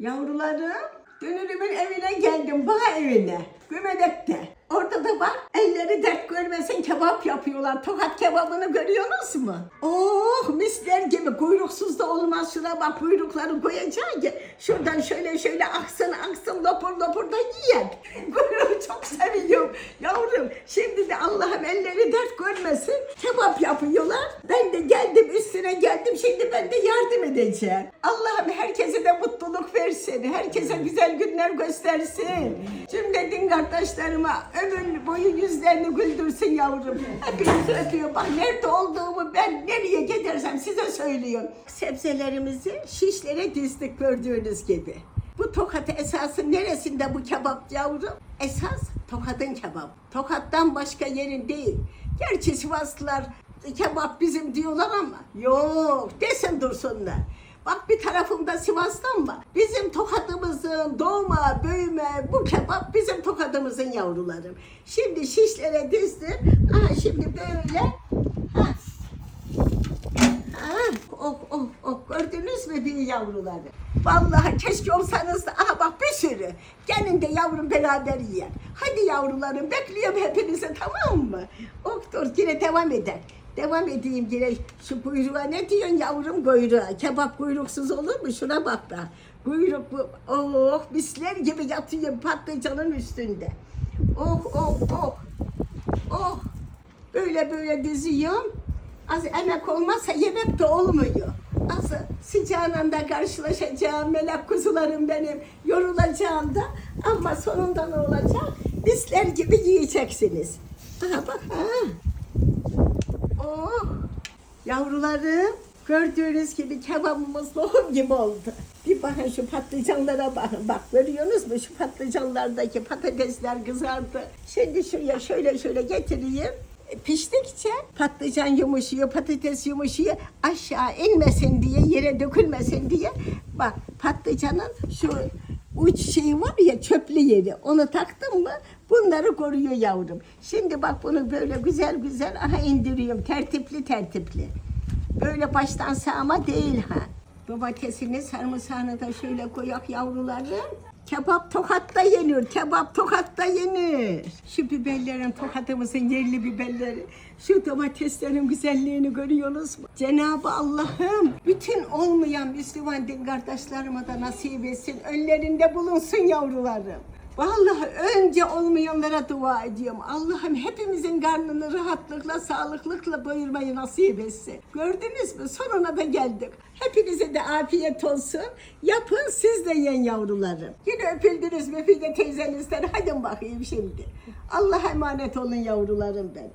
Yavrularım, dönürümün evine geldim, bağ evine. Gömedek'te. Orada da bak, elleri dert görmesin kebap yapıyorlar. Tokat kebabını görüyorsunuz mu? Oh, misler gibi kuyruksuz da olmaz. Şuna bak kuyrukları koyacaksın ki şuradan şöyle şöyle aksın aksın lopur lopur da yiyen. Kuyruğu çok seviyorum. Yavrum, şimdi de Allah'ım elleri dert görmesin. Kebap yapıyorlar. Ben de geldim üstüne geldim. Şimdi ben de yardım edeceğim. Allah'ım herkese de mutluluk versin. Herkese güzel günler göstersin. Cümle din kardeşlerime ömür boyu yüzlerini güldürsün yavrum. Hepinizi öpüyor. Bak nerede olduğumu ben nereye gidersem size söylüyorum. Sebzelerimizi şişlere dizdik gördüğünüz gibi. Bu Tokat'ı esası neresinde bu kebap yavrum? Esas Tokat'ın kebap. Tokat'tan başka yerin değil. Gerçi Sivaslılar kebap bizim diyorlar ama yok desin dursunlar. Bak bir tarafımda Sivas'tan var. Bizim tokadımızın doğma, büyüme, bu kebap bizim tokadımızın yavrularım. Şimdi şişlere dizdim. Aha şimdi böyle. Ha. Ha. Oh oh oh gördünüz mü bir yavruları? Vallahi keşke olsanız da aha bak bir sürü. Gelin de yavrum beraber yiyen. Hadi yavrularım bekliyorum hepinizi tamam mı? Oh dur yine devam eder. Devam edeyim yine şu kuyruğa ne diyorsun yavrum kuyruğa? Kebap kuyruksuz olur mu? Şuna bak da. Kuyruk bu. Oh misler gibi yatıyor patlıcanın üstünde. Oh oh oh. Oh. Böyle böyle diziyorum. Az emek olmazsa yemek de olmuyor. Az sıcağına da karşılaşacağım melek kuzularım benim. Yorulacağım da ama sonunda ne olacak? Misler gibi yiyeceksiniz. Aha bak ha. Yavrularım gördüğünüz gibi kebabımız lokum gibi oldu. Bir bakın şu patlıcanlara bakın. Bak görüyorsunuz mu şu patlıcanlardaki patatesler kızardı. Şimdi şuraya şöyle şöyle getireyim. E, Piştikçe patlıcan yumuşuyor, patates yumuşuyor. Aşağı inmesin diye, yere dökülmesin diye. Bak patlıcanın şu uç şeyi var ya çöplü yeri. Onu taktım mı bunları koruyor yavrum. Şimdi bak bunu böyle güzel güzel aha indiriyorum. Tertipli tertipli. Böyle baştan sağma değil ha. Domatesini, sarımsağını da şöyle koyak yavrularım. Kebap tokatta yenir, kebap tokatta yenir. Şu biberlerin, tokatımızın yerli biberleri. Şu domateslerin güzelliğini görüyorsunuz mu? Cenab-ı Allah'ım bütün olmayan Müslüman din kardeşlerime de nasip etsin. Önlerinde bulunsun yavrularım. Vallahi önce olmayanlara dua ediyorum. Allah'ım hepimizin karnını rahatlıkla, sağlıklıkla doyurmayı nasip etsin. Gördünüz mü? Sonuna da geldik. Hepinize de afiyet olsun. Yapın siz de yiyin yavrularım. Yine öpüldünüz mü Fide teyzenizden? Hadi bakayım şimdi. Allah'a emanet olun yavrularım benim.